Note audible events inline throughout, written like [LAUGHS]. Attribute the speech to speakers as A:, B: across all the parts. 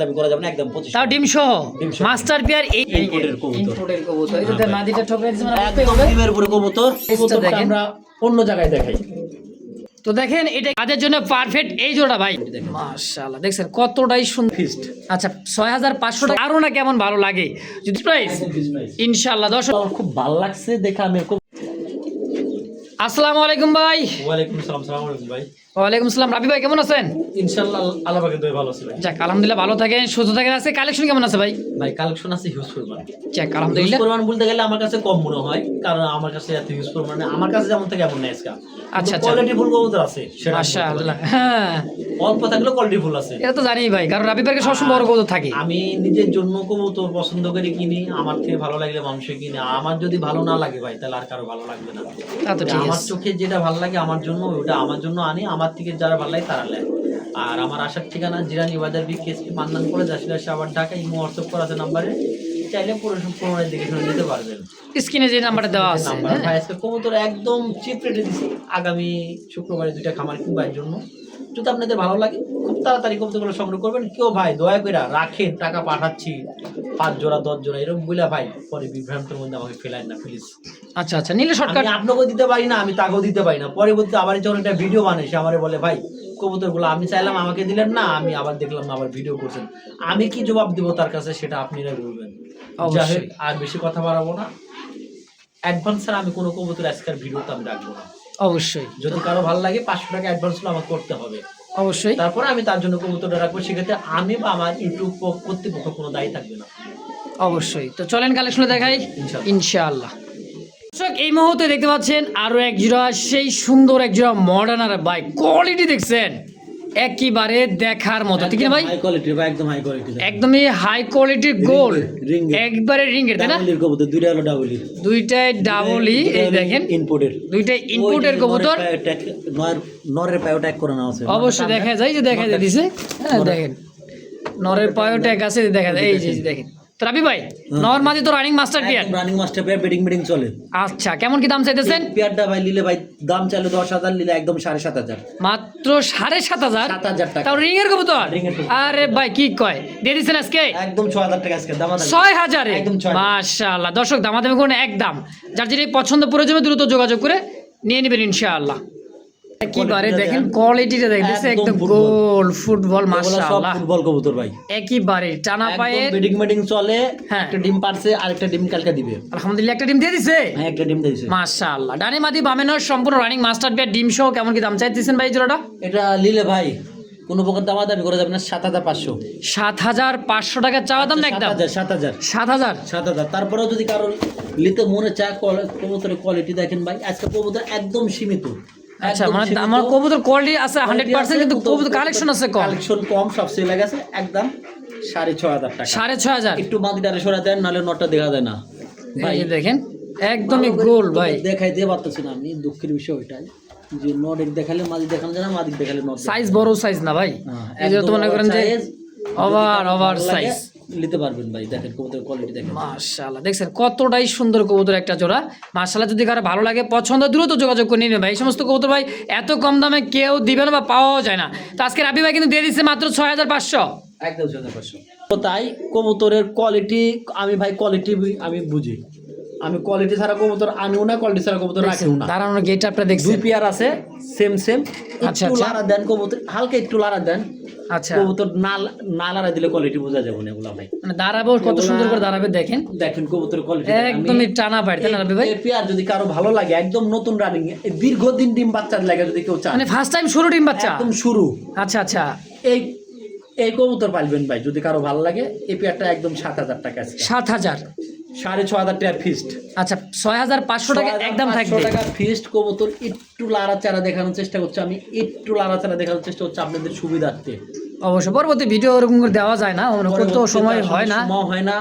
A: দাবি করা যাবে না একদম পঁচিশ
B: তাও ডিম সহ? মাস্টার পেয়ার এই
A: কবুতর।
B: কবুতর। এই যে মাদিটা ঠোকরে দিছে মানে
A: একদম ডিমের উপরে কবুতর। কবুতরটা আমরা অন্য জায়গায় দেখাই।
B: তো দেখেন এটা কাদের জন্য পারফেক্ট এই জোড়া ভাই। মাশাআল্লাহ দেখছেন কতটাই সুন্দর
A: ফিস্ট
B: আচ্ছা ছয় হাজার পাঁচশো টাকা আরও না কেমন ভালো লাগে? যদি প্রাইস ইনশাল্লাহ দর্শক
A: খুব ভালো লাগছে দেখে আমি খুব
B: আসসালামু আলাইকুম ভাই।
A: ওয়ালাইকুম সালাম সালাম আলাইকুম ভাই।
B: ওয়ালাইকুম আসসালাম। রাবি ভাই কেমন আছেন?
A: ইনশাআল্লাহ আল্লাহ পাকে দোয়া ভালো আছে ভাই।
B: যাক আলহামদুলিল্লাহ ভালো থাকেন সুস্থ থাকেন। আছে কালেকশন কেমন আছে ভাই?
A: ভাই কালেকশন আছে হিউজ পরিমাণ।
B: যাক আলহামদুলিল্লাহ।
A: পরিমাণ বলতে গেলে আমার কাছে কম মনে হয় কারণ আমার কাছে এত হিউজ পরিমাণ। আমার কাছে যেমন থাকে এমন নেই আজকে।
B: আচ্ছা, আচ্ছা।
A: কোয়ালিটি ফুল আছে সেটা
B: মাশাআল্লাহ। হ্যাঁ।
A: অল্প থাকলেও কোয়ালিটি ফুল আছে।
B: এটা তো জানি ভাই কারণ রাবি ভাইকে সবসময় বড় কবুতর থাকে।
A: আমি নিজের জন্য কবুতর পছন্দ করে কিনি আমার থেকে ভালো লাগলে মানুষে কিনে। আমার যদি ভালো না লাগে ভাই তাহলে আর কারও ভালো লাগবে না।
B: তা তো ঠিক
A: আমার চোখে যেটা ভালো লাগে আমার জন্য ওটা আমার জন্য আনি। আমার থেকে যারা ভালো লাগে তারা নেয়। আর আমার আসার ঠিকানা জিরানি বাজার বিকেএসপি মান্দান করে আসলে আসে আবার ঢাকা ইমো হোয়াটসঅ্যাপ করা আছে নাম্বারে। চাইলে পুরো পুরোনো দেখে শুনে নিতে পারবেন।
B: স্ক্রিনে যে নাম্বারটা দেওয়া আছে
A: নাম্বার
B: হ্যাঁ?
A: ভাই আজকে কবুতর একদম চিপ রেটে দিছি। আগামী শুক্রবারে দুইটা খামার কিনবার জন্য। যদি আপনাদের ভালো লাগে খুব তাড়াতাড়ি কবুতরগুলো সংগ্রহ করবেন। কেউ ভাই দয়া করে রাখেন টাকা পাঠাচ্ছি। পাঁচ জোড়া দশ জোড়া এরকম বইলা ভাই পরে বিভ্রান্তের মধ্যে আমাকে ফেলায় না প্লিজ
B: আচ্ছা আচ্ছা নিলে শর্টকাট।
A: আমি আপনাকেও দিতে পারি না আমি তাকেও দিতে পারি না। পরবর্তী আবার যখন একটা ভিডিও বানাই সে আমারে বলে ভাই কবুতরগুলো আমি চাইলাম আমাকে দিলেন না আমি আবার দেখলাম না আবার ভিডিও করছেন। আমি কি জবাব দিব তার কাছে সেটা আপনারা বলবেন। আর বেশি কথা বাড়াবো না। অ্যাডভান্স আমি কোনো কবুতর আজকের ভিডিওতে আমি রাখব না।
B: অবশ্যই।
A: যদি কারও ভালো লাগে পাঁচশো টাকা অ্যাডভান্স হলে আমাকে করতে হবে।
B: অবশ্যই।
A: তারপরে আমি তার জন্য কবুতরটা রাখব। সেক্ষেত্রে আমি বা আমার ইউটিউব কর্তৃপক্ষ কোনো দায়ী থাকবে না।
B: অবশ্যই। তো চলেন কালেকশনে দেখাই।
A: ইনশাআল্লাহ।
B: দর্শক এই মুহূর্তে দেখতে পাচ্ছেন আরও এক জোড়া সেই সুন্দর এক জোড়া মডার্ন আর বাইক কোয়ালিটি দেখছেন। একেবারে দেখার মতো ঠিক না ভাই?
A: হাই কোয়ালিটি ভাই একদম হাই কোয়ালিটি
B: একদমই হাই কোয়ালিটি গোল
A: রিং
B: একবারে রিং এর তাই না?
A: কবুতর দুইটা হলো ডাবলির
B: দুইটাই ডাবলই এই দেখেন।
A: ইনপুটের
B: দুইটাই ইনপুটের কবুতর
A: নরের পায়ে ট্যাগ করে নাও আছে।
B: অবশ্যই দেখা যায় যে দেখা যায় দিছে। হ্যাঁ দেখেন। নরের পায়ও ট্যাগ আছে দেখা যায় এই যে দেখেন। তো রাবি ভাই নর মাঝে তো running master pair
A: running master pair bedding bedding চলে।
B: আচ্ছা কেমন কি দাম চাইতেছেন?
A: পেয়ারটা ভাই নিলে ভাই দাম চাইলে দশ হাজার নিলে একদম সাড়ে সাত হাজার।
B: মাত্র সাড়ে সাত হাজার?
A: সাত হাজার টাকা।
B: তাও রিং এর কবুতর। আরে ভাই কি কয়? দিয়ে দিচ্ছেন আজকে?
A: একদম ছয় হাজার টাকা আজকে দাম
B: ছয় হাজারে। মাশাআল্লাহ। দর্শক দামাদামি একদম। যার যেটা পছন্দ প্রয়োজনে দ্রুত যোগাযোগ করে নিয়ে নেবেন ইনশাআল্লাহ। একেবারে দেখেন
A: দেখেন।
B: কোয়ালিটিটা দেখেন
A: একদম
B: একদম গোল ফুটবল। মাশাআল্লাহ।
A: ফুটবল কবুতর ভাই।
B: একেবারে টানা পায়ের
A: বেডিং বেডিং চলে
B: হ্যাঁ।
A: একটা ডিম পারছে আর ডিম কালকে দিবে।
B: আলহামদুলিল্লাহ একটা ডিম দিয়ে দিছে?
A: হ্যাঁ একটা ডিম দিয়েছে
B: মাশাআল্লাহ। ডানে মাদি বামে নয় সম্পূর্ণ রানিং মাস্টার বিয়ার ডিম সহ কেমন কি দাম চাইতেছেন ভাই জোড়াটা?
A: এটা নিলে ভাই কোনো প্রকার দামা দাবি করে যাবে না সাত হাজার পাঁচশো।
B: সাত হাজার পাঁচশো টাকা চাওয়া দাম না একদম?
A: হাজার সাত হাজার।
B: সাত হাজার?
A: সাত হাজার। তারপরেও যদি কারোর নিতে মনে চায় কল- কবুতরের কোয়ালিটি দেখেন ভাই আজকে কবুতর একদম সীমিত।
B: আচ্ছা মানে আমার কবুতর কোয়ালিটি আছে হান্ড্রেড পার্সেন্ট কিন্তু কবুতর কালেকশন আছে কম।
A: কালেকশন কম সব সেল গেছে একদম সাড়ে ছয় হাজার টাকা।
B: সাড়ে ছয় হাজার?
A: একটু মাদিটারে সরা দেন নাহলে নটটা দেখা যায় না। ভাই
B: দেখেন একদমই গোল ভাই।
A: দেখাই দিয়ে পারতেছি না আমি দুঃখের বিষয় ওইটাই। যে নট দেখালে মাদি দেখানো যায় না মাদি দেখালে নট
B: সাইজ বড় সাইজ না ভাই।
A: হ্যাঁ,
B: এই যে তো মনে করেন যে ওভার ওভার সাইজ
A: নিতে পারবেন ভাই। দেখেন কবুতরের কোয়ালিটি দেখেন।
B: মাশাআল্লাহ। দেখছেন কতটাই সুন্দর কবুতর একটা জোড়া। মাশাআল্লাহ যদি কারও ভালো লাগে পছন্দ দ্রুত যোগাযোগ করে নিন ভাই। এই সমস্ত কবুতর ভাই এত কম দামে কেউ দিবে না বা পাওয়াও যায় না। তো আজকে রাবি ভাই কিন্তু দিয়ে দিচ্ছে মাত্র ছয় হাজার পাঁচশো।
A: একদম ছয় হাজার পাঁচশো। তাই কবুতরের কোয়ালিটি আমি ভাই কোয়ালিটি আমি বুঝি। আমি কোয়ালিটি ছাড়া কবুতর আনিও না কোয়ালিটি ছাড়া কবুতর রাখিও না।
B: দাঁড়ানোর গেট আপটা
A: দুই
B: দেখছেন?
A: পেয়ার আছে সেম সেম
B: আচ্ছা,
A: একটু
B: আচ্ছা।
A: লারা দেন কবুতর হালকা একটু লারা দেন।
B: আচ্ছা।
A: কবুতর না না লারা দিলে কোয়ালিটি বোঝা যাবে না এগুলা ভাই।
B: মানে দাঁড়াবো কত সুন্দর করে দাঁড়াবে দেখেন।
A: দেখেন কবুতর কোয়ালিটি
B: একদমই টানা পায় তাই না ভাই?
A: পেয়ার যদি কারও ভালো লাগে একদম নতুন রানিং দীর্ঘদিন ডিম বাচ্চার লাগে যদি কেউ চান
B: মানে ফার্স্ট টাইম শুরু ডিম বাচ্চা?
A: একদম শুরু।
B: আচ্ছা আচ্ছা।
A: এই এই কবুতর পালবেন ভাই যদি কারও ভালো লাগে এই পেয়ারটা একদম সাত হাজার টাকা আছে।
B: সাত হাজার।
A: সাড়ে ছ হাজার টাকা ফিস্ট
B: আচ্ছা ছয় হাজার পাঁচশো টাকা একদম থাকবে।
A: টাকা ফিস্ট কবুতর একটু লাড়াচাড়া দেখানোর চেষ্টা করছি আমি একটু লাড়াচাড়া দেখানোর চেষ্টা করছি আপনাদের সুবিধার্থে।
B: অবশ্য পরবর্তী ভিডিও ওরকম করে দেওয়া যায় না ওরকম তো সময় হয় না।
A: সময় হয় না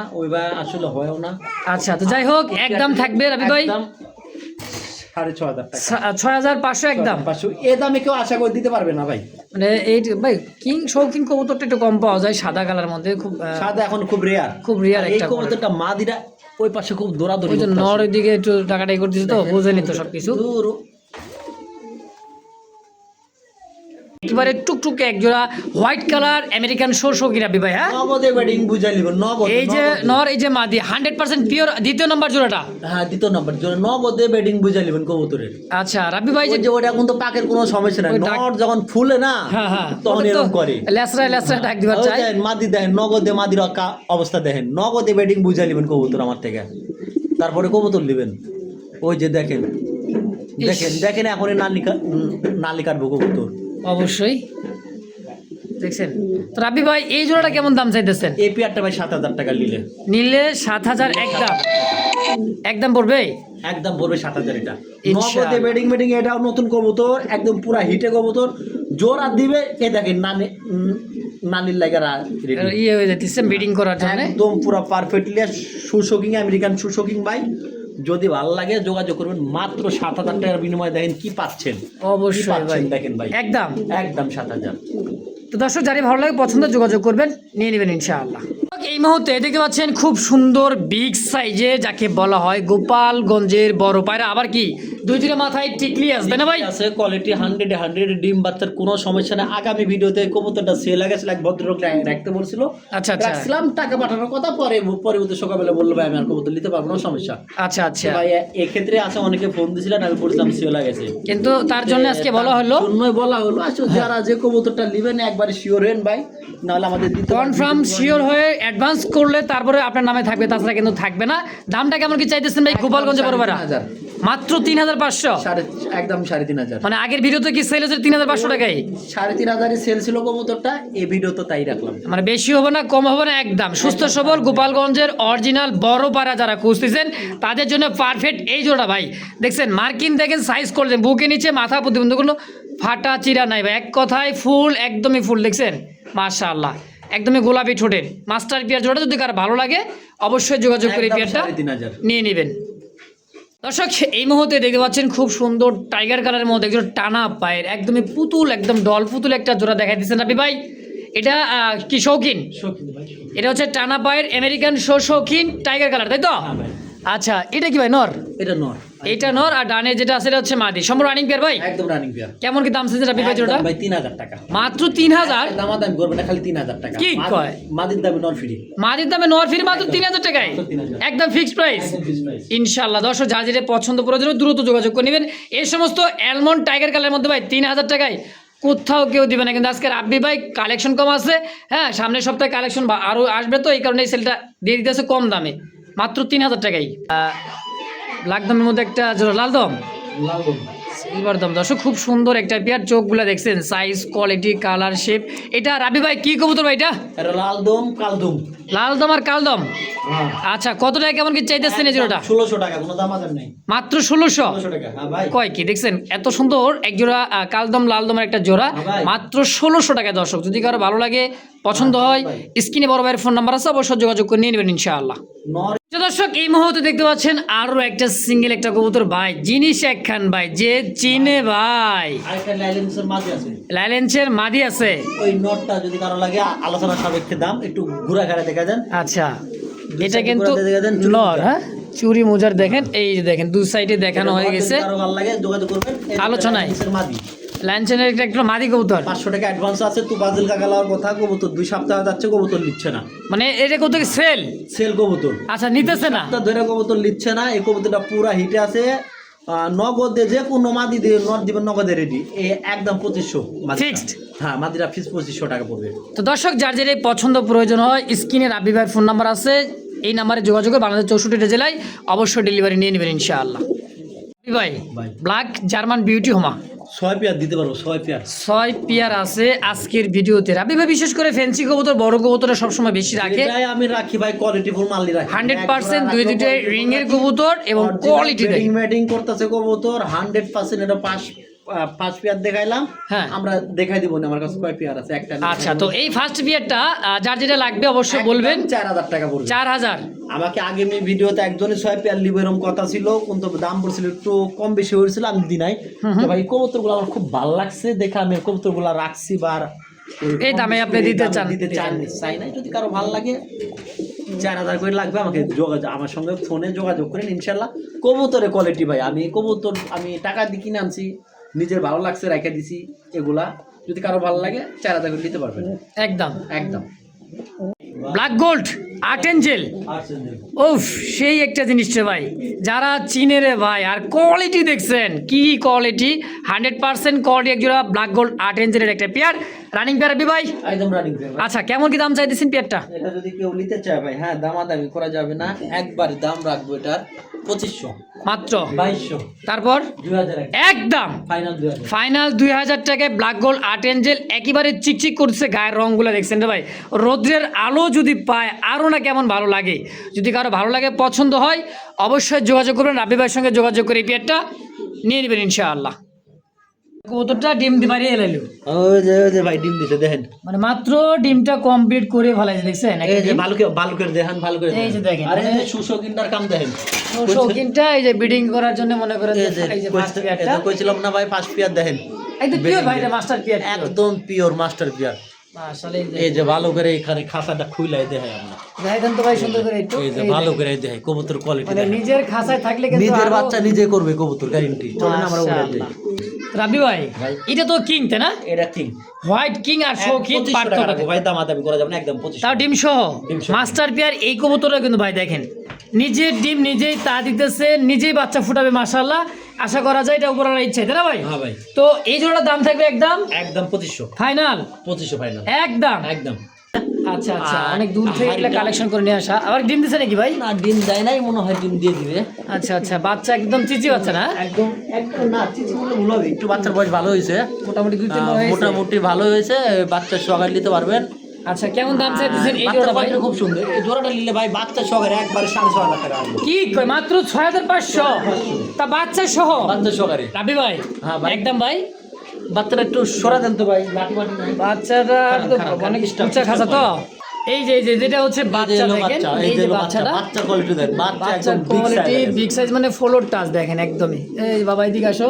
A: আসলে হয়ও না।
B: আচ্ছা তো যাই হোক একদম থাকবে রবি ভাই।
A: সাড়ে ছ হাজার টাকা।
B: ছয় হাজার পাঁচশো একদম।
A: পাঁচশো এ দামে কেউ আশা করে দিতে পারবে না ভাই।
B: মানে এই ভাই কিং শৌখিন কবুতরটা একটু কম পাওয়া যায় সাদা কালার মধ্যে খুব
A: সাদা এখন খুব রেয়ার
B: খুব রেয়ার
A: এই
B: একটা
A: কবুতরটা মাদিরা ওই পাশে খুব দৌড়াদৌড়ি
B: নর দিকে একটু টাকাটাই করতেছে তো বুঝে নিত সবকিছু। একেবারে টুকটুকে এক জোড়া white colour American show show কি রাব্বি ভাই হ্যাঁ?
A: নগদে ব্যাটিং বুঝাই লিবেন নগদ
B: এই যে নর এই যে মাদি হান্ড্রেড পার্সেন্ট পিওর দ্বিতীয় নম্বর জোড়াটা?
A: হ্যাঁ দ্বিতীয় নম্বর জন্য নগদে ব্যাটিং বুঝাই লিবেন কবুতরের।
B: আচ্ছা রাব্বি ভাই যে
A: ওটা এখন তো পাকের কোনো সমস্যা নাই। নট যখন ফুলে না
B: হ্যাঁ হ্যাঁ
A: তখন এরকম করে।
B: লেসরা লেসরা ডাক দিবার চাই।
A: দেখেন, মাদি দেখেন নগদে মাদির অবস্থা দেখেন। নগদে ব্যাটিং বুঝাই লিবেন কবুতর আমার থেকে। তারপরে কবুতর নেবেন। ওই যে দেখেন দেখেন দেখেন এখন এই নালি কা-
B: অবশ্যই। দেখছেন? তো রাবি ভাই এই জোড়াটা কেমন দাম চাইতেছেন?
A: এই পেয়ারটা ভাই সাত হাজার টাকা নিলে।
B: নিলে সাত হাজার একদম একদম পড়বে?
A: একদম পড়বে সাত হাজার এটা। নগদে ব্যাটিং ব্যাটিং এটাও নতুন কবুতর একদম পুরা হিটে কবুতর। জোর আর দিবে এ দেখেন নানি নানির লাগে
B: ইয়ে হয়ে যাচ্ছে বিডিং করার জন্য।
A: একদম পুরো পারফেক্টলি সুশোকিং আমেরিকান সুশোকিং ভাই। যদি ভালো লাগে যোগাযোগ করবেন। মাত্র সাত হাজার টাকার বিনিময়ে দেখেন কি পাচ্ছেন।
B: অবশ্যই
A: দেখেন ভাই।
B: একদম।
A: একদম সাত হাজার।
B: তো দর্শক যারা ভালো লাগে পছন্দ যোগাযোগ করবেন। নিয়ে নেবেন ইনশাআল্লাহ। এই মুহূর্তে দেখতে পাচ্ছেন খুব সুন্দর বিগ সাইজে যাকে বলা হয় গোপালগঞ্জের বড় পায়রা। আবার কি? দুই দুটো মাথায় টিকলি আসবে না ভাই?
A: আছে কোয়ালিটি হান্ড্রেড হান্ড্রেড ডিম বাচ্চার কোনো সমস্যা নেই। আগামী ভিডিওতে কবুতরটা সেল গেছিল এক ভদ্রলোক রাখতে বলছিল।
B: আচ্ছা আচ্ছা।
A: রাখছিলাম টাকা পাঠানোর কথা পরে পরে ওদের সকালবেলা বলল ভাই আমি আর কবুতর নিতে পারব না সমস্যা।
B: আচ্ছা আচ্ছা।
A: ভাই এক্ষেত্রে আছে অনেকে ফোন দিছিলেন আমি বলছিলাম সেল গেছে
B: কিন্তু তার জন্য আজকে বলা হলো
A: তার জন্যই বলা হলো আসলে যারা যে কবুতরটা নেবেন একবারে শিওর হেন ভাই। নাহলে আমাদের
B: কনফার্ম শিওর হয়ে অ্যাডভান্স করলে তারপরে আপনার নামে থাকবে তাছাড়া কিন্তু থাকবে না। দামটা কেমন কি চাইতেছেন ভাই গোপালগঞ্জে বড়
A: হাজার।
B: মাত্র তিন হাজার পাঁচশো?
A: একদম সাড়ে তিন হাজার।
B: মানে আগের ভিডিওতে কি সেল হচ্ছে তিন হাজার পাঁচশো টাকায়?
A: সাড়ে তিন হাজারই সেল ছিল কবুতরটা এই ভিডিও তো তাই রাখলাম।
B: মানে বেশি হবে না কম হবে না একদম। সুস্থ সবল গোপালগঞ্জের অরিজিনাল বড় পাড়া যারা খুঁজতেছেন তাদের জন্য পারফেক্ট এই জোড়া ভাই। দেখছেন মার্কিন দেখেন সাইজ করলেন বুকে নিচে মাথা প্রতিবন্ধকগুলো ফাটা চিরা নাই ভাই। এক কথায় ফুল একদমই ফুল দেখছেন? মাশাআল্লাহ। একদমই গোলাপি ঠোঁটের। মাস্টার পিয়ার জোড়া যদি কারও ভালো লাগে অবশ্যই যোগাযোগ করে পিয়ারটা
A: হাজার।
B: নিয়ে নেবেন। দর্শক এই মুহূর্তে দেখতে পাচ্ছেন খুব সুন্দর টাইগার কালারের মধ্যে একজন টানা পায়ের একদমই পুতুল একদম ডল পুতুল একটা জোড়া দেখা দিচ্ছেন আপনি ভাই। এটা কি শৌখিন? এটা হচ্ছে টানা পায়ের আমেরিকান শো শৌখিন টাইগার কালার তাই তো?
A: হ্যাঁ
B: আচ্ছা এটা কি ভাই নর?
A: এটা নর।
B: এইটা নর আর ডানে যেটা আছে এটা হচ্ছে মাদি। সম্পূর্ণ রানিং পেয়ার ভাই?
A: একদম রানিং পেয়ার
B: কেমন কি দাম আপনি ভাই জোড়াটা
A: ভাই তিন হাজার টাকা।
B: মাত্র তিন হাজার?
A: দামা দামি করবে না খালি তিন হাজার টাকা।
B: কি কয়?
A: মাদির দামে নর ফ্রি
B: মাদির দামে নর ফির মাত্র তিন হাজার টাকায়? একদম ফিক্সড প্রাইস ইনশাল্লাহ দর্শক যা যেটা পছন্দ প্রয়োজন হবে দ্রুত যোগাযোগ করে নেবেন। এই সমস্ত অ্যালমন্ড টাইগার কালারের মধ্যে ভাই তিন হাজার টাকায়। কোথাও কেউ দিবে না কিন্তু আজকে রাব্বি ভাই কালেকশন কম আছে। হ্যাঁ সামনের সপ্তাহে কালেকশন আরও আসবে তো এই কারণে এই সেলটা দিয়ে দিতেছে কম দামে। মাত্র তিন হাজার টাকাই লাখ দামের মধ্যে একটা জোড়া লাল দম? সিলভার দম। দর্শক খুব সুন্দর একটা পেয়ার চোখগুলো দেখছেন সাইজ কোয়ালিটি কালার শেপ এটা রাবি ভাই কি কবুতর ভাই এটা?
A: এটা লাল দম কাল দম।
B: লাল দম আর কাল দম? আচ্ছা কত টাকা কেমন কি চাইতেছেন এই জোড়াটা?
A: ষোলোশো টাকা কোনো দাম আদার নেই।
B: মাত্র ষোলোশো?
A: হ্যাঁ ভাই।
B: কয় কি দেখছেন এত সুন্দর এক জোড়া কালদম লালদমের একটা জোড়া।
A: হ্যাঁ
B: মাত্র ষোলোশো টাকা দর্শক যদি কারও ভালো লাগে পছন্দ হয়। স্ক্রিনে বড় ভাইয়ের ফোন নাম্বার আছে অবশ্যই যোগাযোগ করে নিয়ে নেবেন ইনশাআল্লাহ। দর্শক এই মুহূর্তে দেখতে পাচ্ছেন আরও একটা সিঙ্গেল একটা কবুতর ভাই। জিনিস একখান ভাই যে চিনে ভাই।
A: লাইলেন্সের
B: মাদি আছে।
A: ওই নটটা যদি কারও লাগে আলোচনা সাপেক্ষে দাম একটু ঘুরা ঘাড়ে দেখা যান।
B: আচ্ছা এটা কিন্তু নর হ্যাঁ? চুরি মোজার দেখেন এই যে দেখেন দু সাইডে দেখানো হয়ে গেছে। আলোচনায়।
A: লাইলেন্সের
B: একটা একটু মাদি কবুতর।
A: পাঁচশো টাকা অ্যাডভান্স আছে তো বাজিল কাকা লওয়ার কথা কবুতর দুই সপ্তাহ যাচ্ছে কবুতর নিচ্ছে না।
B: মানে এটা কত সেল
A: সেল কবুতর।
B: আচ্ছা নিতেছে না?
A: ধরে কবুতর নিচ্ছে না এই কবুতরটা পুরা হিটে আছে। নগদে যে কোনো মাদি দিয়ে নট দিবেন নগদে রেডি একদম পঁচিশশো
B: Fixed?
A: হ্যাঁ মাদিরা ফিস পঁচিশশো টাকা পড়বে।
B: তো দর্শক যার যেটা পছন্দ প্রয়োজন হয় স্ক্রিনে রাবি ভাইয়ের ফোন নাম্বার আছে। এই নাম্বারে যোগাযোগ বাংলাদেশ চৌষট্টিটা জেলায় অবশ্যই ডেলিভারি নিয়ে নেবেন ইনশাআল্লাহ। ভাই। ব্ল্যাক জার্মান বিউটি হোমা
A: ছয় পেয়ার দিতে পারব ছয় পেয়ার।
B: ছয় পেয়ার আছে আজকের ভিডিওতে। রাবি ভাই বিশেষ করে ফ্যান্সি কবুতর বড় কবুতরটা সবসময় বেশি রাখে।
A: আমি রাখি ভাই কোয়ালিটি ফুল মাল রাখি।
B: হান্ড্রেড পার্সেন্ট দুই দুটো রিং এর কবুতর এবং কোয়ালিটি
A: মেডিং করতেছে কবুতর হান্ড্রেড পার্সেন্ট এটা পাঁচ পাঁচ পেয়ার দেখাইলাম।
B: হ্যাঁ।
A: আমরা দেখাই দিব না আমার কাছে কয় পেয়ার আছে? একটা
B: আচ্ছা তো এই ফার্স্ট পিয়ারটা যার যেটা লাগবে অবশ্যই বলবেন।
A: চার হাজার টাকা পড়বে।
B: চার হাজার।
A: আমাকে আগে আমি ভিডিওতে একজনের ছয় পেয়ার লিব এরকম কথা ছিল। কিন্তু দাম পড়ছিল একটু কম বেশি হয়েছিল আমি দিই নাই। তো ভাই আমার খুব ভালো লাগছে দেখে আমি কবুতরগুলো রাখছি বা
B: এই দামে আপনি দিতে চান।
A: দিতে চান চাই নাই যদি কারও ভালো লাগে চার হাজার করে লাগবে আমাকে যোগাযোগ আমার সঙ্গে ফোনে যোগাযোগ করেন ইনশাল্লাহ। কবুতরের কোয়ালিটি ভাই আমি কবুতর আমি টাকা দিয়ে কিনে আনছি। নিজের ভালো লাগছে রেখে দিছি এগুলা। যদি কারও ভালো লাগে চার হাজার করে নিতে পারবেন।
B: একদম।
A: একদম।
B: Black gold! Art angel? উফ সেই একটা জিনিস রে ভাই। যারা চিনে রে ভাই আর কোয়ালিটি দেখছেন কি কোয়ালিটি হান্ড্রেড পার্সেন্ট কোয়ালিটি একজোড়া ব্ল্যাক গোল্ড আর্ট এঞ্জেলের একটা পেয়ার রানিং পেয়ার আবি ভাই?
A: একদম রানিং
B: আচ্ছা কেমন কি দাম চাইতেছেন পেয়ারটা
A: এটা যদি কেউ নিতে চায় ভাই হ্যাঁ দামাদামি করা যাবে না। একবার দাম রাখব এটার পঁচিশশো।
B: মাত্র?
A: বাইশশো।
B: তারপর? একদম।
A: ফাইনাল দুই হাজার।
B: ফাইনাল দুই হাজার টাকায় ব্ল্যাক গোল্ড আর্ট এঞ্জেল একেবারে চিকচিক করছে গায়ের রঙগুলো দেখছেন রে ভাই? রৌদ্রের আলো যদি পায় আরও না কেমন ভালো লাগে? যদি কারও ভালো লাগে পছন্দ হয় অবশ্যই যোগাযোগ করবেন। রাবি ভাইয়ের সঙ্গে যোগাযোগ করে এই পেয়ারটা নিয়ে নেবেন ইনশাআল্লাহ। কতটা ডিম দিবারই এলাইলো।
A: ওই যে ওই যে ভাই ডিম দিছে দেখেন।
B: মানে মাত্র ডিমটা কমপ্লিট করে ফেলাইছে দেখছেন?
A: এই যে ভালো করে ভালো করে দেখেন ভালো করে
B: এই যে দেখেন।
A: আরে এই যে সুশোকিনটার কাম দেখেন।
B: শৌখিনটা এই যে বিডিং করার জন্য মনে করেন
A: এই যে
B: এই ফার্স্ট
A: এই
B: পেয়ারটা
A: কইছিলাম না ভাই ফার্স্ট পিয়ার দেখেন।
B: একদম পিওর ভাই এটা মাস্টার পেয়ার
A: একদম পিওর মাস্টার পিয়ার
B: এই যে
A: ভালো করে এখানে খাসাটা খুইলাই দেখাই আমরা।
B: দেখেন তো ভাই সুন্দর করে একটু
A: এই যে ভালো করে দেখাই কবুতর কোয়ালিটি
B: মানে নিজের থাকলে কিন্তু
A: নিজের বাচ্চা নিজে করবে কবুতর গ্যারেন্টি চলেন আমরা বলে দিই
B: রাবি ভাই। এটা তো কিং তাই না?
A: এটা কিং
B: হোয়াইট কিং আর শৌখিন পার্থক্য
A: ভাই দামাদামি করা যাবে না একদম পঁচিশ
B: তাও ডিম সহ?
A: ডিম সহ।
B: মাস্টার পেয়ার এই কবুতরটা কিন্তু ভাই দেখেন। নিজের ডিম নিজেই তা দিতেছে নিজেই বাচ্চা ফুটাবে মাশাআল্লাহ। আশা করা যায় এটা উপর ইচ্ছে তাই না ভাই?
A: হ্যাঁ ভাই।
B: তো এই জোড়ার দাম থাকবে একদম?
A: একদম পঁচিশশো।
B: ফাইনাল?
A: পঁচিশশো ফাইনাল।
B: একদম?
A: একদম।
B: আচ্ছা আচ্ছা অনেক দূর থেকে এগুলো
A: এটা-
B: কালেকশন করে নিয়ে আসা। আবার ডিম দিছে নাকি ভাই?
A: না ডিম দেয় নাই মনে হয় ডিম দিয়ে দিবে।
B: আচ্ছা আচ্ছা বাচ্চা একদম চিচি বাচ্চা না?
A: একদম একদম না চিচি বললে ভুল হবে। একটু বাচ্চার বয়স ভালো হয়েছে।
B: মোটামুটি দুই তিন
A: মোটামুটি ভালো হয়েছে বাচ্চা সকাল নিতে পারবেন।
B: আচ্ছা কেমন দাম চাইতেছেন এই ভাই?
A: খুব সুন্দর। এই জোড়াটা নিলে ভাই বাচ্চার সকালে একবারে সাড়ে ছয় লাখ টাকা
B: কি কয় মাত্র ছয় হাজার পাঁচশো? তা বাচ্চা সহ?
A: বাচ্চার সকালে
B: রাবি ভাই
A: হ্যাঁ
B: একদম ভাই।
A: বাচ্চাটা একটু সরা দেন তো ভাই
B: বাচ্চাটা তো অনেক খাসা তো? এই যে এই যে যেটা হচ্ছে বাচ্চা দেখেন এই যে বাচ্চাটা।
A: বাচ্চা
B: কোয়ালিটি বিগ সাইজ মানে ফ্লোর টাচ দেখেন একদমই। এই বাবা এদিকে আসো।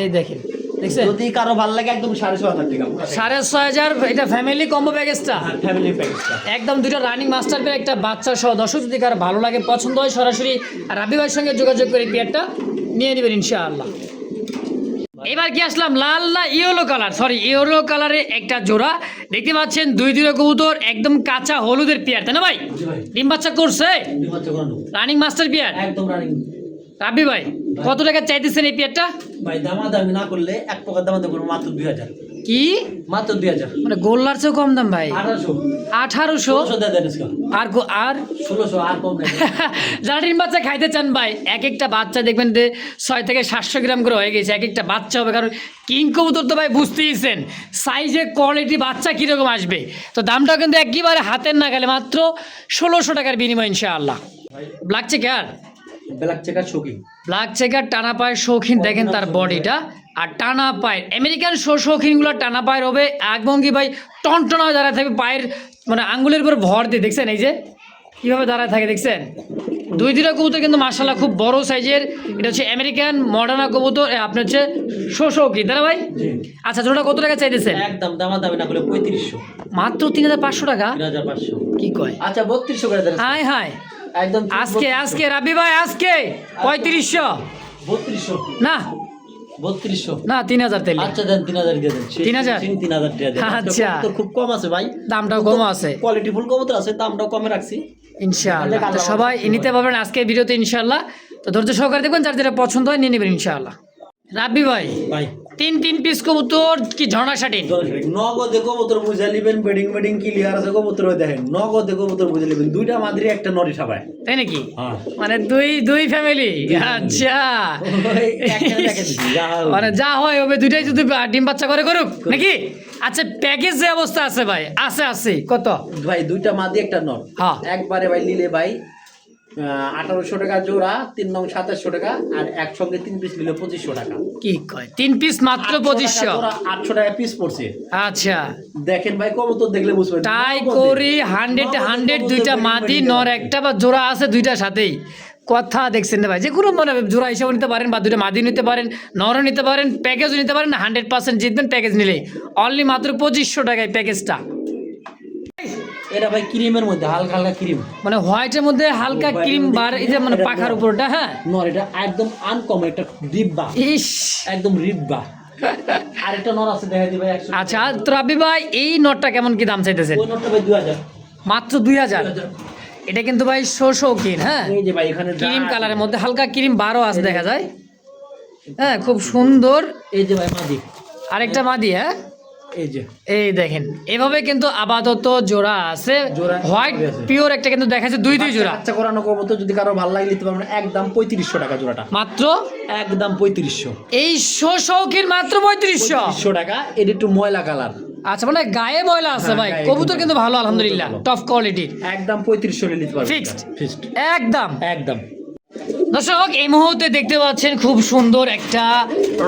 B: এই দেখেন। দেখছেন?
A: যদি কারও ভালো লাগে একদম সাড়ে ছয় হাজার টাকা।
B: সাড়ে ছয় হাজার এটা ফ্যামিলি কম্বো প্যাকেজটা
A: ফ্যামিলি প্যাকেজটা
B: একদম দুটো রানিং মাস্টার পেয়ে একটা বাচ্চা সহ। দর্শক যদি কারও ভালো লাগে পছন্দ হয় সরাসরি রাবি ভাইয়ের সঙ্গে যোগাযোগ করে পেয়ারটা নিয়ে নেবেন ইনশাআল্লাহ। এবার কি আসলাম? লাল না ইয়েলো কালার সরি ইয়েলো কালারের একটা জোড়া। দেখতে পাচ্ছেন দুই দুটো কবুতর একদম কাঁচা হলুদের পেয়ার তাই না ভাই? ডিম বাচ্চা করছে? রানিং মাস্টার পেয়ার
A: একদম রানিং
B: রাবি ভাই কত টাকা চাইতেছেন এই পেয়ারটা?
A: ভাই দামাদামি না করলে এক টাকার দামাদামি করব মাত্র দুই হাজার।
B: কি?
A: মাত্র দুই হাজার।
B: মানে গোল্লার চেয়েও কম দাম ভাই?
A: আঠারোশো।
B: আর আর?
A: ষোলোশো আর কম নেই [LAUGHS]
B: বাচ্চা খাইতে চান ভাই এক একটা বাচ্চা দেখবেন যে ছয় থেকে সাতশো গ্রাম করে হয়ে গেছে এক একটা বাচ্চা হবে কারণ কিং কবুতর তো ভাই বুঝতেইছেন সাইজে কোয়ালিটি বাচ্চা কীরকম আসবে। তো দামটাও কিন্তু একেবারে হাতের না গেলে মাত্র ষোলোশো টাকার বিনিময় ইনশাআল্লাহ। ব্ল্যাক চেকার
A: ব্ল্যাক চেকার শোকিং
B: ব্ল্যাক চেকার টানা পায়ের শৌখিন দেখেন তার বডিটা আর টানা পায়ের আমেরিকান শো শৌখিনগুলো টানা পায়ের হবে। একভঙ্গি ভাই টনটনা হয়ে দাঁড়ায় থাকবে পায়ের মানে আঙ্গুলের উপর ভর দিয়ে দেখছেন এই যে? কীভাবে দাঁড়ায় থাকে দেখছেন? দুই দুটা কবুতর কিন্তু মার্শাল্লাহ খুব বড় সাইজের। এটা হচ্ছে আমেরিকান মডার্না কবুতর আপনার হচ্ছে শো শৌকি তাই না ভাই? আচ্ছা জোড়া কত টাকা চাইতেছেন?
A: একদম দামাদামি না করলে পঁয়ত্রিশশো।
B: মাত্র তিন হাজার পাঁচশো টাকা?
A: তিন হাজার পাঁচশো।
B: কি কয়?
A: আচ্ছা বত্রিশশো করে দেন।
B: হায় হায়।
A: একদম
B: আজকে আজকে রাবি ভাই আজকে পঁয়ত্রিশশো।
A: বত্রিশশো।
B: না।
A: বত্রিশশো।
B: না তিন হাজার তেল।
A: আচ্ছা দেন তিন হাজার দিয়ে দেন।
B: তিন হাজার?
A: তিন হাজার
B: আচ্ছা।
A: কবুতর খুব কম আছে ভাই।
B: দামটাও কম আছে।
A: কোয়ালিটি ফুল কবুতর আছে দামটাও কমে রাখছি।
B: ইনশাআল্লাহ। তো সবাই নিতে পারবেন আজকের ভিডিওতে ইনশাআল্লাহ। তো ধৈর্য সহকারে দেখবেন যার যেটা পছন্দ হয় নিয়ে নেবেন ইনশাআল্লাহ। রাব্বি ভাই।
A: ভাই।
B: তিন তিন পিস কবুতর কি ঝর্ণা শাটিন
A: নগদে কবুতর বুঝে লিবেন বেডিং বেডিং ক্লিয়ার আছে কবুতর দেখেন। নগদে কবুতর বুঝে লিবেন। দুইটা মাদ্রি একটা নরি সাবায়।
B: তাই নাকি?
A: হ্যাঁ।
B: মানে দুই দুই ফ্যামিলি আচ্ছা। মানে যা হয় হবে দুইটাই যদি ডিম বাচ্চা করে করুক নাকি? আচ্ছা প্যাকেজ যে অবস্থা আছে ভাই আছে আছে কত?
A: ভাই দুইটা মাদি একটা নর।
B: হ্যাঁ।
A: একবারে ভাই নিলে ভাই আঠারোশো টাকা জোড়া তিন নং সাতাশশো টাকা আর একসঙ্গে তিন পিস নিলে পঁচিশশো টাকা।
B: কি কয়? তিন পিস মাত্র পঁচিশশো?
A: আটশো টাকা পিস পড়ছে।
B: আচ্ছা।
A: দেখেন ভাই কবুতর দেখলে বুঝবেন।
B: তাই করি হান্ড্রেড হান্ড্রেড দুইটা মাদি নর একটা বা জোড়া আছে দুইটার সাথেই। কথা দেখছেন না ভাই যে কোনো মানে জোড়া হিসাবে নিতে পারেন বা দুইটা মাদি নিতে পারেন নরও নিতে পারেন প্যাকেজও নিতে পারেন হান্ড্রেড পার্সেন্ট জিতবেন প্যাকেজ নিলে অনলি মাত্র পঁচিশশো টাকায় প্যাকেজটা
A: এটা ভাই ক্রিমের মধ্যে হালকা হালকা ক্রিম।
B: মানে হোয়াইটের মধ্যে হালকা ক্রিম বার এই যে মানে পাখার উপরটা হ্যাঁ?
A: নর এটা একদম আনকমন একটা রিব্বা
B: ইস।
A: একদম রিব্বা [LAUGHS] আরেকটা নর আছে দেখা দিই ভাই
B: আচ্ছা তো রাব্বি ভাই এই নটটা কেমন কি দাম চাইতেছেন?
A: ওই নটটা ভাই দুই হাজার।
B: মাত্র দুই হাজার? এটা কিন্তু ভাই শো শৌখিন হ্যাঁ?
A: এই যে ভাই এখানে
B: ক্রিম কালারের মধ্যে হালকা ক্রিম বারো আছে দেখা যায়। হ্যাঁ খুব সুন্দর।
A: এই যে ভাই মাদি।
B: আরেকটা মাদি হ্যাঁ?
A: এই যে।
B: এই দেখেন এভাবে কিন্তু আপাতত জোড়া আছে। হোয়াইট পিওর একটা কিন্তু দেখা যাচ্ছে দুই দুই জোড়া।
A: আচ্ছা করানো কবুতর যদি কারও ভালো লাগে নিতে পারবেন একদম পঁয়ত্রিশশো টাকা জোড়াটা।
B: মাত্র?
A: একদম পঁয়ত্রিশশো।
B: এই শো শৌখিন মাত্র পঁয়ত্রিশশো?
A: টাকা এটা একটু ময়লা কালার।
B: আচ্ছা মানে গায়ে ময়লা আছে
A: হ্যাঁ,
B: ভাই। কবুতর
A: কিন্তু
B: ভালো আলহামদুলিল্লাহ। টপ কোয়ালিটির
A: একদম পঁয়ত্রিশশো নিতে পারবেন
B: Fixed?
A: ফিক্সড
B: একদম।
A: একদম।
B: দর্শক, এই মুহূর্তে দেখতে পাচ্ছেন খুব সুন্দর একটা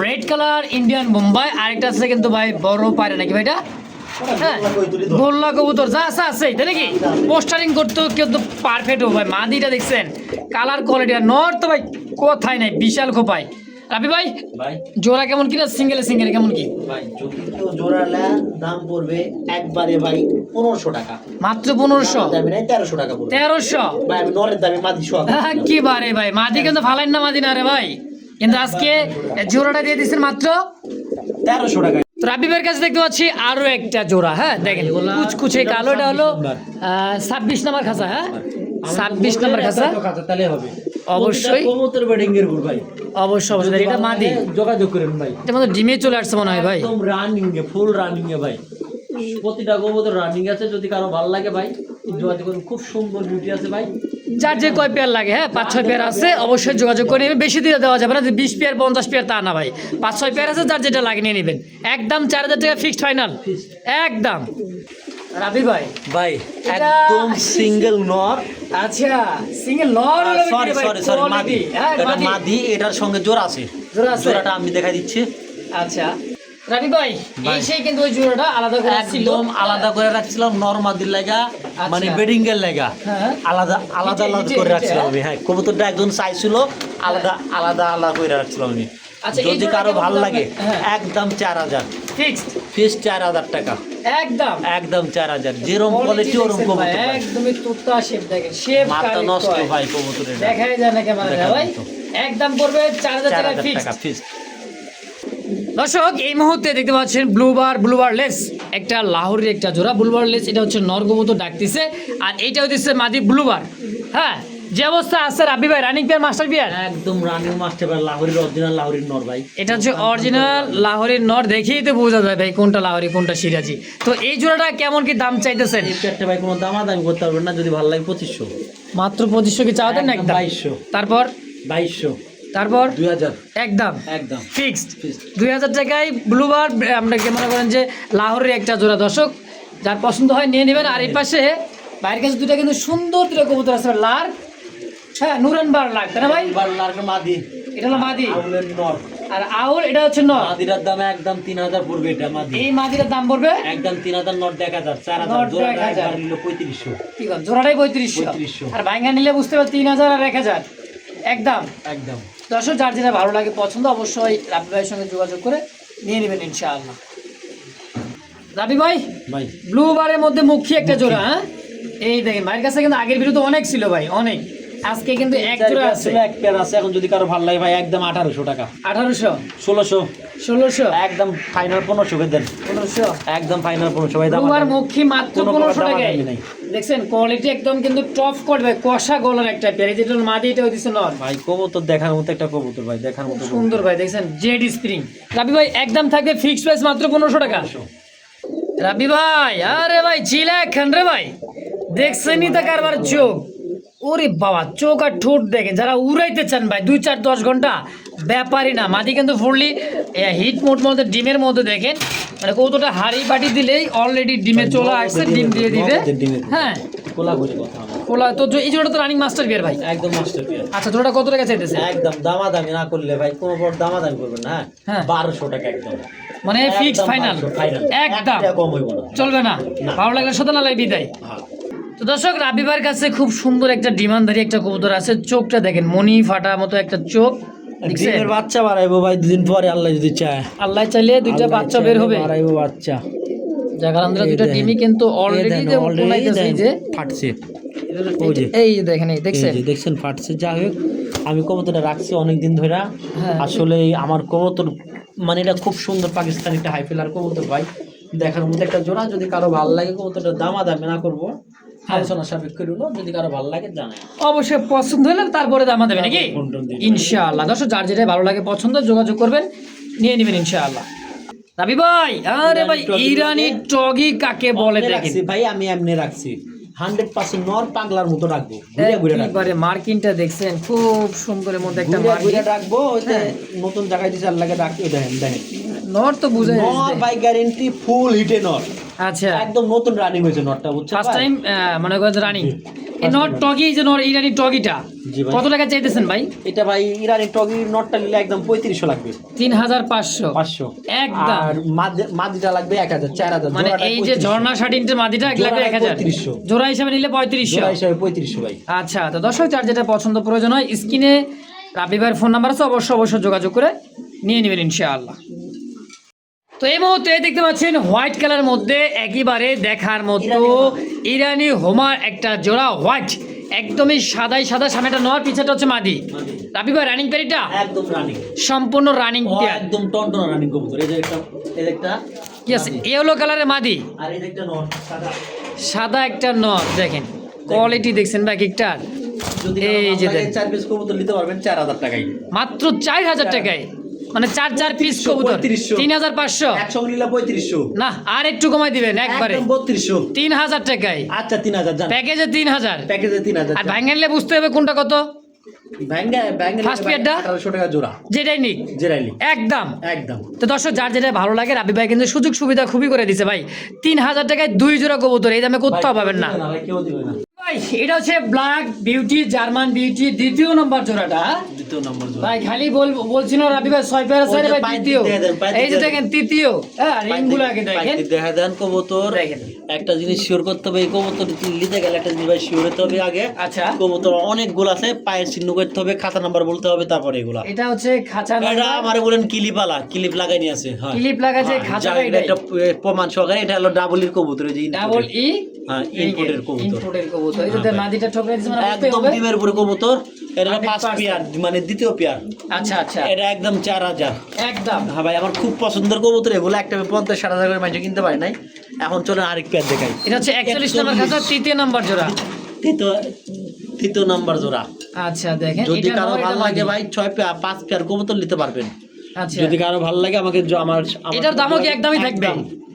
B: রেড কালার ইন্ডিয়ান বোম্বাই আরেকটা আছে কিন্তু ভাই বড় পারে নাকি ভাইটা? হ্যাঁ গোল্লা কবুতর, যা আছে আছে, তাই নাকি? পোস্টারিং করতে কিন্তু পারফেক্ট ভাই, মাদিটা দেখছেন কালার কোয়ালিটি আর নর তো ভাই কোথায় নাই, বিশাল খোপাই রাবি ভাই জোড়া কেমন কিনা সিঙ্গেলে সিঙ্গেলে কেমন কি?
A: জোড়ালা দাম পড়বে একবারে ভাই পনেরোশো টাকা।
B: মাত্র পনেরোশো?
A: দামি নাই তেরোশো টাকা
B: তেরোশো?
A: ভাই আমি নরের দামে মাদি শো
B: কি বারে ভাই মাদি কিন্তু ফালাইন না মাদি না রে ভাই। কিন্তু আজকে জোড়াটা দিয়ে দিচ্ছেন মাত্র
A: তেরোশো টাকা।
B: রাবিবের কাছে দেখতে পাচ্ছি আরও একটা জোড়া হ্যাঁ দেখেন কুচকুচে
A: এটা
B: কালো এটা হলো ছাব্বিশ নাম্বার খাঁচা হ্যাঁ? ছাব্বিশ নাম্বার খাঁচা
A: তাহলে হবে।
B: অবশ্যই।
A: কবুতর বেডিং এর গুড় ভাই।
B: অবশ্যই অবশ্যই। এটা মাদি।
A: যোগাযোগ করেন ভাই।
B: এটা মধ্যে ডিমে চলে আসছে মনে হয় ভাই।
A: একদম রানিং এ ফুল রানিং এ ভাই। প্রতিটা কবুতর রানিং আছে যদি কারও ভালো লাগে ভাই যোগাযোগ করুন। খুব সুন্দর বিউটি আছে ভাই।
B: যার যে কয় পেয়ার লাগে হ্যাঁ পাঁচ ছয় পেয়ার আছে অবশ্যই যোগাযোগ করে নেবেন। বেশি দিয়ে দেওয়া যাবে না বিশ পেয়ার পঞ্চাশ পেয়ার তা না ভাই। পাঁচ ছয় পেয়ার আছে যার যেটা লাগে নিয়ে নেবেন। একদম চার হাজার টাকা ফিক্সড ফাইনাল। একদম। রাবি ভাই।
A: ভাই একদম [LAUGHS] সিঙ্গেল নর।
B: আচ্ছা সিঙ্গেল লর
A: সরি সরি সরি মাদি। এটা মাদি। এটার সঙ্গে জোড়া আছে।
B: জোড়া আছে?
A: জোড়াটা আমি দেখা দিচ্ছি।
B: আচ্ছা। রাবি ভাই। এই সেই কিন্তু ওই জোড়াটা আলাদা করে
A: একদম আলাদা করে রাখছিলাম নর মাদির লাগা মানে বেডিং এর লাগা।
B: হ্যাঁ।
A: আলাদা আলাদা আলাদা করে রাখছিলাম
B: হ্যাঁ?
A: আমি। হ্যাঁ কবুতরটা একজন চাইছিল আলাদা আলাদা আলাদা করে রাখছিলাম আমি।
B: আচ্ছা,
A: যদি
B: কারও
A: ভালো লাগে
B: হ্যাঁ।
A: একদম চার হাজার।
B: ফিক্সড
A: ফিস চার হাজার টাকা।
B: একদম।
A: একদম চার হাজার। যেরকম কোয়ালিটি ওরকম কবুতর
B: একদমই তুত্তা শেপ দেখেন। শেপ
A: মাথা নষ্ট ভাই কবুতরের।
B: দেখাই যায় না ভাই। একদম পড়বে চার হাজার
A: চার
B: টাকা
A: ফিস
B: দর্শক এই মুহূর্তে দেখতে পাচ্ছেন ব্লুবার ব্লুবার লেস একটা লাহোরের একটা জোড়া ব্লুবার লেস এটা হচ্ছে নরগবত ডাকতেছে। আর এইটা হচ্ছে মাদি ব্লুবার হ্যাঁ? যে অবস্থা আছে রাবি ভাই রানিং পিয়ার মাস্টার পিয়ার
A: একদম রানিং মাস্টার ভাই লাহোরের অরিজিনাল লাহোরের নর ভাই।
B: এটা হচ্ছে অরিজিনাল লাহোরের নর দেখেই তো বোঝা যায় ভাই কোনটা লাহোরি কোনটা সিরাজি। তো এই জোড়াটা কেমন কি দাম চাইতেছেন?
A: এই চারটে ভাই কোনো দামা করতে পারবেন না যদি ভালো লাগে পঁচিশশো।
B: মাত্র পঁচিশশো কি চাওয়া দেন একদম
A: বাইশশো।
B: তারপর?
A: বাইশশো।
B: তারপর?
A: দুই হাজার।
B: একদম।
A: একদম।
B: ফিক্সড। দুই হাজার টাকায় ব্লুবার আমরা কি মনে করেন যে লাহোরের একটা জোড়া দর্শক যার পছন্দ হয় নিয়ে নেবেন। আর এই পাশে বাইরের কাছে দুটা কিন্তু সুন্দর দুটো কবুতর আছে লার হ্যাঁ নুরান তাই না ভাই?
A: মাদি।
B: এটা হলো মাদি।
A: আউলের নর।
B: আর আউল এটা হচ্ছে নর।
A: মাদিরার দাম একদম তিন হাজার পড়বে এটা মাদি।
B: এই দাম পড়বে?
A: একদম। একবার নিল
B: ঠিক আছে জোড়াটাই পঁয়ত্রিশশো?
A: 3500
B: আর নিলে বুঝতে পার তিন হাজার আর এক হাজার। একদম।
A: একদম।
B: দর্শক যার যেটা ভালো লাগে পছন্দ অবশ্যই রাবি ভাইয়ের সঙ্গে যোগাযোগ করে নিয়ে নেবেন ইনশাআল্লাহ। রাবি ভাই
A: ভাই।
B: ব্লু বারের মধ্যে মুখী একটা জোড়া হ্যাঁ? এই দেখেন ভাইয়ের কাছে কিন্তু আগের বিরুদ্ধে অনেক ছিল ভাই অনেক। আজকে কিন্তু এক জোড়া আছে।
A: এক পেয়ার আছে এখন যদি কারও ভালো লাগে ভাই একদম আঠারোশো টাকা।
B: আঠারোশো?
A: ষোলোশো।
B: ষোলোশো?
A: একদম ফাইনাল পনেরোশো করে দেন।
B: পনেরোশো?
A: একদম ফাইনাল পনেরোশো ভাই দাম
B: বার মুখী মাত্র
A: কোনো
B: পনেরোশো
A: দামাদামি
B: টাকায়।
A: নাই।
B: দেখছেন কোয়ালিটি একদম কিন্তু টপ করবে কষা গলার একটা পেয়ার। এই যেটা মাদি এটা দিচ্ছে নর।
A: ভাই কবুতর দেখার মতো একটা কবুতর ভাই দেখার মতো
B: সুন্দর ভাই দেখছেন জেড স্প্রিং রাবি ভাই একদম থাকবে ফিক্স প্রাইস মাত্র পনেরোশো টাকা। রাবি ভাই আরে ভাই চিলা খান রে ভাই। দেখছেনই তো কারবার চোখ। ওরে বাবা চোখ আর ঠোঁট দেখেন যারা উড়াইতে চান ভাই দুই চার দশ ঘণ্টা ব্যাপারই না মাটি কিন্তু ফুললি হিট মোট মধ্যে ডিমের মধ্যে দেখেন মানে কতটা হাড়ি বাটি দিলেই অলরেডি ডিমে চলে আসছে ডিম দিয়ে দিবে। হ্যাঁ।
A: কোলা
B: তো এই জোড়া তো রানিং মাস্টার বিয়ার ভাই।
A: একদম মাস্টার পেয়ার
B: আচ্ছা জোড়া কত টাকা চাইতেছে?
A: একদম দামাদামি না করলে ভাই কোনো বড় দামাদামি করবেন না
B: হ্যাঁ।
A: হ্যাঁ। বারোশো টাকা একদম।
B: মানে ফিক্স ফাইনাল একদম। চলবে না। ভালো লাগলে শতনালাই বিদায়।
A: হ্যাঁ।
B: তো দর্শক রাবিবার কাছে খুব সুন্দর একটা ডিমান্ডারি একটা কবুতর আছে। চোখটা দেখেন মনি ফাটা মতো একটা চোখ।
A: ডিমের বাচ্চা বাড়াইবো ভাই দুদিন পরে আল্লাহ যদি চায়।
B: আল্লাহ চাইলে দুইটা বাচ্চা বের হবে।
A: বাড়াইবো বাচ্চা। এই
B: দুইটা
A: দেখেন।
B: ডিমই কিন্তু অলরেডি যে কোনাইতেছে যে।
A: ফাটছে।
B: এই দেখেন এই
A: এই
B: দেখছেন
A: দেখছেন ফাটছে। যা হোক আমি কবুতরটা রাখছি অনেক দিন ধরে।
B: হ্যাঁ।
A: আসলে আমার কবুতর মানে এটা খুব সুন্দর পাকিস্তানি একটা হাই ফেলার কবুতর ভাই। দেখার মধ্যে একটা জোড়া যদি কারও ভালো লাগে কবুতরটা দামা দামে না করব। আলোচনা সাপেক্ষ রইল যদি কারও ভালো লাগে জানাই
B: অবশ্যই পছন্দ হলে তারপরে দামা দেবে নাকি। ইনশাআল্লাহ। দর্শক যার যেটা ভালো লাগে পছন্দ যোগাযোগ করবেন নিয়ে নেবেন ইনশাআল্লাহ। রাবি ভাই আরে ভাই ইরানি টগি কাকে বলে দেখেন?
A: ভাই আমি এমনি রাখছি। হান্ড্রেড পার্সেন্ট নর পাগলার মতো রাখব রাখব।
B: মার্কিনটা দেখছেন? খুব সুন্দরের মধ্যে একটা মার্কিন।
A: রাখব
B: হ্যাঁ।
A: নতুন জায়গায় আল্লাহকে রাখি দেখেন দেখেন।
B: নর তো বুঝে
A: নর বাই গ্যারেন্টি ফুল হিটে নর।
B: আচ্ছা।
A: একদম নতুন রানিং হয়েছে নরটা বুঝছেন
B: ফার্স্ট টাইম মনে করেন রানিং এই
A: time.
B: টগি যে নর ইরানি টগিটা কত টাকা চাইতেছেন ভাই?
A: এটা ভাই ইরানি টগি নটটা নিলে একদম পঁয়ত্রিশশো লাগবে।
B: তিন হাজার পাঁচশো।
A: পাঁচশো।
B: একদম।
A: আর মাদিটা লাগবে এক হাজার চার হাজার
B: মানে এই যে
A: 3500
B: ঝর্ণা শাটিনটের মাদিটা এক লাগবে এক হাজার।
A: 3500
B: জোড়া হিসাবে নিলে পঁয়ত্রিশশো।
A: জোড়া হিসাবে পঁয়ত্রিশশো ভাই।
B: আচ্ছা তো দর্শক যার যেটা পছন্দ প্রয়োজন হয় স্ক্রিনে রাবিবার ফোন নাম্বার আছে অবশ্যই অবশ্যই যোগাযোগ করে নিয়ে নেবেন ইনশাআল্লাহ। তো এই মুহূর্তে দেখতে পাচ্ছেন হোয়াইট কালার মধ্যে একেবারে দেখার মতো ইরানি হোমার একটা জোড়া হোয়াইট। একদমই সাদাই সাদা সামনেটা নেওয়ার পিছাটা হচ্ছে মাদি। রাবি ভাই রানিং প্যারিটা
A: একদম রানিং
B: সম্পূর্ণ রানিং পেয়ার
A: একদম টনটন রানিং কবুতর। এই যে একটা এই যে একটা
B: ইয়েস। ইয়েলো কালারের মাদি।
A: আর এই যে একটা নর সাদা।
B: সাদা একটা নর দেখেন। কোয়ালিটি দেখছেন ভাই একটার
A: যদি
B: এই যে
A: চার পিস কবুতর নিতে পারবেন চার হাজার টাকায়।
B: মাত্র চার হাজার। টাকায়। মানে চার চার পিস কবুতর।
A: 3500
B: তিন হাজার পাঁচশো।
A: একসঙ্গে নিলে পঁয়ত্রিশশো।
B: না আর একটু কমাই দিবেন একবারে।
A: বত্রিশশো।
B: তিন হাজার টাকায়।
A: আচ্ছা তিন হাজার
B: প্যাকেজে তিন হাজার।
A: প্যাকেজে তিন হাজার
B: আর ভাঙে নিলে বুঝতে হবে কোনটা কত? একদম।
A: একদম।
B: তো দর্শক যার যেটা ভালো লাগে রাবি ভাই কিন্তু সুযোগ সুবিধা খুবই করে দিছে ভাই। তিন হাজার টাকায় দুই জোড়া কবুতর এই দামে কোথাও পাবেন না।
A: ভাই
B: ভাই এটা হচ্ছে ব্ল্যাক বিউটি জার্মান বিউটি দ্বিতীয় নম্বর জোড়াটা।
A: দ্বিতীয় নম্বর জোড়া।
B: ভাই খালি বল বলছিল রাবি ভাই ছয় পেয়ার আছে ভাই এই যে দেখেন তৃতীয়। হ্যাঁ রিংগুলো আগে দেখেন।
A: দেখা দেন কবুতর। একটা জিনিস শিওর করতে হবে এই কবুতর নিতে গেলে একটা জিনিস শিওর হতে হবে আগে।
B: আচ্ছা।
A: কবুতর অনেকগুলো আছে পায়ের চিহ্ন করতে হবে খাতা নাম্বার বলতে হবে তারপরে এগুলা।
B: এটা হচ্ছে খাঁচা
A: এটা আমারে বলেন ক্লিপালা কিলিপ লাগাই নিয়ে আছে হ্যাঁ।
B: ক্লিপ লাগা যে
A: হ্যাঁ,
B: খাঁচাটা
A: যা, এটা একটা প্রমাণ সহকারে এটা হলো ডাবলের কবুতর এই যে
B: ডাবল ই
A: হ্যাঁ, imported কবুতর।
B: ইনপুটের কবুতর। এই যে
A: হ্যাঁ,
B: মাদিটা ঠোকরে দিছে মানে
A: একদম ডিমের উপরে কবুতর। এটা ফার্স্ট পেয়ার মানে দ্বিতীয় পেয়ার।
B: আচ্ছা আচ্ছা।
A: এটা একদম চার হাজার।
B: একদম।
A: হ্যাঁ ভাই আমার খুব পছন্দের কবুতর এগুলো। একটা পঞ্চাশ ষাট হাজার করে মানুষ কিনতে পারে নাই। এখন চলে আরেক পেয়ার দেখাই।
B: এটা হচ্ছে একচল্লিশ নম্বর খাঁচা তৃতীয় নম্বর জোড়া।
A: তৃতীয় তৃতীয় নাম্বার জোড়া।
B: আচ্ছা দেখেন
A: যদি
B: কারও
A: ভালো লাগে ভাই ছয় পেয়ার পাঁচ পেয়ার কবুতর নিতে পারবেন।
B: আচ্ছা।
A: যদি কারও ভালো লাগে আমাকে আমার
B: এটার দামও কি একদমই থাকবে।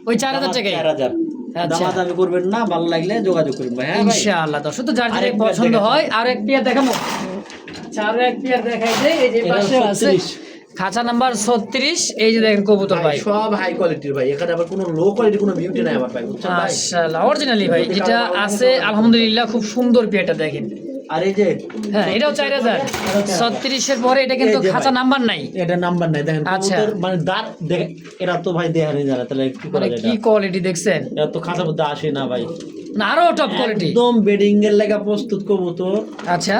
B: ওই চার হাজার
A: দাম
B: টাকায়?
A: চার হাজার।
B: আচ্ছা।
A: দামাদামি করবেন না ভালো লাগলে যোগাযোগ করবেন ভাই হ্যাঁ ভাই?
B: ইনশাআল্লাহ দর্শক তো যার
A: যার
B: পছন্দ হয় আর এক পেয়ার দেখাবো। আচ্ছা আরও এক পেয়ার দেখাই যে এই যে পাশে আছে।
A: 36
B: খাঁচা নাম্বার ছত্রিশ এই যে দেখেন কবুতর
A: ভাই সব হাই কোয়ালিটির ভাই। এখানে আবার কোনো লো কোয়ালিটির কোনো বিউটি নাই আমার ভাই
B: মাশাআল্লাহ অরিজিনালি ভাই যেটা আছে আলহামদুলিল্লাহ খুব সুন্দর পেয়ারটা দেখেন।
A: আর এই যে
B: হ্যাঁ এটাও চার হাজার। ছত্রিশের পরে এটা কিন্তু। খাঁচা নাম্বার নাই।
A: এটা নাম্বার নাই। দেখেন
B: আচ্ছা।
A: মানে দাঁত দেখে এরা তো ভাই দেখা নেই জানা তাহলে কি করা
B: মানে কি কোয়ালিটি দেখছেন?
A: এরা তো খাঁচার মধ্যে আসে না ভাই।
B: আরও টপ কোয়ালিটি
A: একদম বেডিং এর লেগা প্রস্তুত কবুতর।
B: আচ্ছা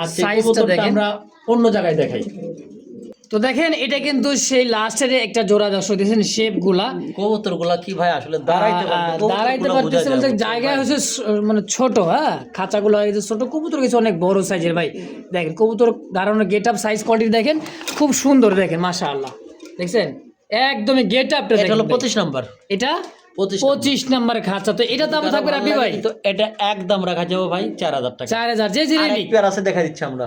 A: আর সেই
B: সাইজটা দেখেন।
A: আমরা অন্য জায়গায় দেখাই।
B: তো দেখেন এটা কিন্তু সেই লাস্টের একটা জোড়া দর্শক দিয়েছেন
A: শেপগুলা। কবুতরগুলা কি ভাই আসলে দাঁড়াইতে
B: দাঁড়াইতে পারতেছে বলতে জায়গায় হচ্ছে মানে ছোট হ্যাঁ? খাঁচাগুলো হয়ে গেছে ছোট কবুতর কিছু অনেক বড় সাইজের ভাই। দেখেন কবুতর দাঁড়ানোর গেট আপ সাইজ কোয়ালিটি দেখেন খুব সুন্দর দেখেন মাশা আল্লাহ দেখছেন? একদমই গেট আপটা
A: এটা হলো পঁচিশ নাম্বার।
B: এটা?
A: পঁচিশ
B: নাম্বার। খাঁচা। তো এটা দাম থাকবে রাবি ভাই?
A: তো এটা একদম রাখা যাবে ভাই চার হাজার টাকা।
B: চার হাজার যে যে
A: আছে দেখা দিচ্ছি আমরা।